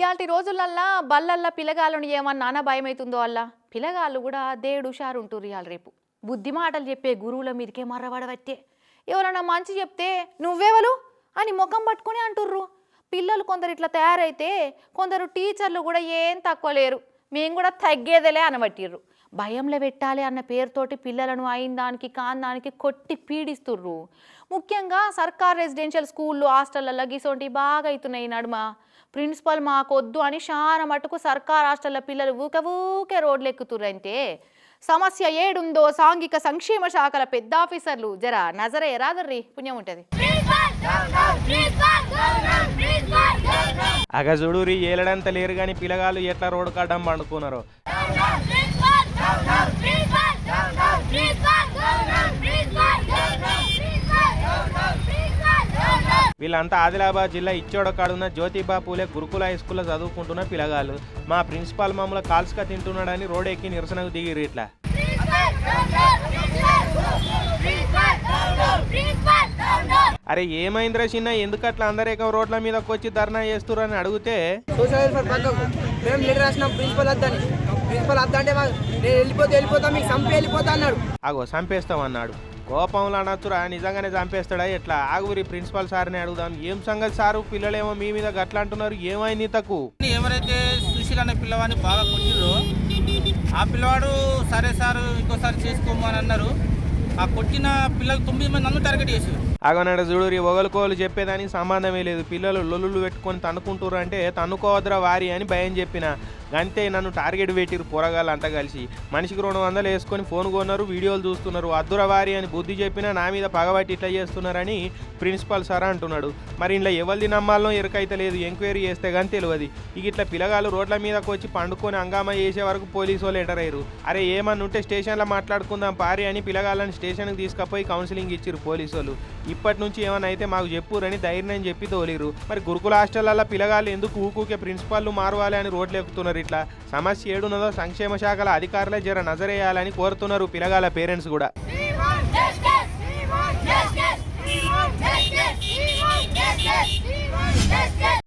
ఇలాంటి రోజులల్లా బల్లల్లా పిల్లగాళ్ళని ఏమన్నా నాన్న భయం అవుతుందో అల్లా? పిల్లగాళ్ళు కూడా దేడు హుషారు ఇవాళ రేపు. బుద్ధి మాటలు చెప్పే గురువుల మీదకే మర్రబడవట్టే ఎవరన్నా మంచి చెప్తే నువ్వెవలు అని ముఖం పట్టుకొని అంటుర్రు. పిల్లలు కొందరు ఇట్లా తయారైతే కొందరు టీచర్లు కూడా ఏం తక్కువ లేరు. మేము కూడా తగ్గేదేలే అనబట్టిర్రు. భయంలో పెట్టాలి అన్న పేరుతోటి పిల్లలను అయిన దానికి కాని దానికి కొట్టి పీడిస్తుర్రు. ముఖ్యంగా సర్కార్ రెసిడెన్షియల్ స్కూళ్ళు హాస్టళ్ళల్లో గిసోంటి బాగా అవుతున్నాయి నడుమ. ప్రిన్సిపల్ మాకొద్దు అని చాలా మటుకు సర్కార్ హాస్టళ్ళ పిల్లలు ఊకే ఊకే రోడ్లు ఎక్కుతుర్రంటే సమస్య ఏడుందో సాంఘిక సంక్షేమ శాఖల పెద్ద ఆఫీసర్లు. జరా నజరే రాదర్రి పుణ్యం ఉంటుంది. అగ ఏలడంత లేరు కానీ పిల్లగాళ్ళు ఎట్లా రోడ్డు కాడడం పండుకున్నారు? వీళ్ళంతా ఆదిలాబాద్ జిల్లా ఇచ్చోడకాడున్న జ్యోతిబా పూలే గురుకుల హై స్కూల్లో చదువుకుంటున్న పిల్లగాళ్ళు. మా ప్రిన్సిపాల్ మమ్మల్ని కాల్స్గా తింటున్నాడని రోడ్ ఎక్కి నిరసనకు దిగిరి ఇట్లా. అరే ఏమైందిరా చిన్న? ఎందుకు అట్లా అందరేకం రోడ్ల మీదకి వచ్చి ధర్నా చేస్తుర్రు అడిగితే రాసినాం ప్రిన్సిపల్ ప్రిన్సిపల్ నేను వెళ్ళిపోతే వెళ్ళిపోతా మీకు చంపి వెళ్ళిపోతా అన్నాడు. అగో చంపేస్తాం అన్నాడు కోపంలో అనొచ్చురా నిజంగానే చంపేస్తాడా ఎట్లా? ఆగురి ప్రిన్సిపల్ సార్ని అడుగుదాం. ఏం సంగతి సారు? పిల్లలేమో మీ మీద గట్లా అంటున్నారు ఏమైంది తక్కువ ఎవరైతే సుశీల్ అనే పిల్లవాడిని బాగా కొట్టిరో ఆ పిల్లవాడు సరే సార్ ఇంకోసారి చేసుకోమని అన్నారు. ఆ కొట్టిన పిల్లలు తొమ్మిది మంది నన్ను టార్గెట్ చేసారు అగోనాడు చూడురి ఒకరికోలు చెప్పేదానికి సంబంధమే లేదు. పిల్లలు లొల్లులు పెట్టుకొని తన్నుకుంటారు అంటే తన్నుకోవద్దురా వారి అని భయం చెప్పిన. అంతే నన్ను టార్గెట్ పెట్టిరు పోరగాళ్ళు అంతా కలిసి. మనిషికి రెండు వందలు వేసుకొని ఫోన్ కొన్నారు వీడియోలు చూస్తున్నారు అద్దుర వారి అని బుద్ధి చెప్పినా నా మీద పగబట్టి ఇట్లా చేస్తున్నారని ప్రిన్సిపల్ సార్ అంటున్నాడు. మరి ఇంట్లో ఎవరిది నమ్మాలనో ఎరకైతే లేదు ఎంక్వైరీ చేస్తే కానీ తెలియదు. ఇక ఇట్లా పిల్లగాళ్ళు రోడ్ల మీదకి వచ్చి పండుకొని హంగామా చేసే వరకు పోలీసు వాళ్ళు ఎంటర్ అయ్యారు అరే ఏమన్నా ఉంటే స్టేషన్లో మాట్లాడుకుందాం పారి అని పిల్లగాళ్ళని స్టేషన్కి తీసుకపోయి కౌన్సిలింగ్ ఇచ్చారు పోలీసు వాళ్ళు. ఇప్పటి నుంచి ఏమైనా అయితే మాకు చెప్పురని ధైర్యం చెప్పి తోలిరు మరి గురుకుల హాస్టల్లో పిల్లగాళ్ళు ఎందుకు ఊకూకే ప్రిన్సిపాల్లు మారవాలి అని రోడ్లు ఎక్కుతున్నారు ఇట్లా? సమస్య ఏడున్నదో సంక్షేమ శాఖల అధికారులే జర నజరేయాలని కోరుతున్నారు పిల్లగాళ్ళ పేరెంట్స్ కూడా.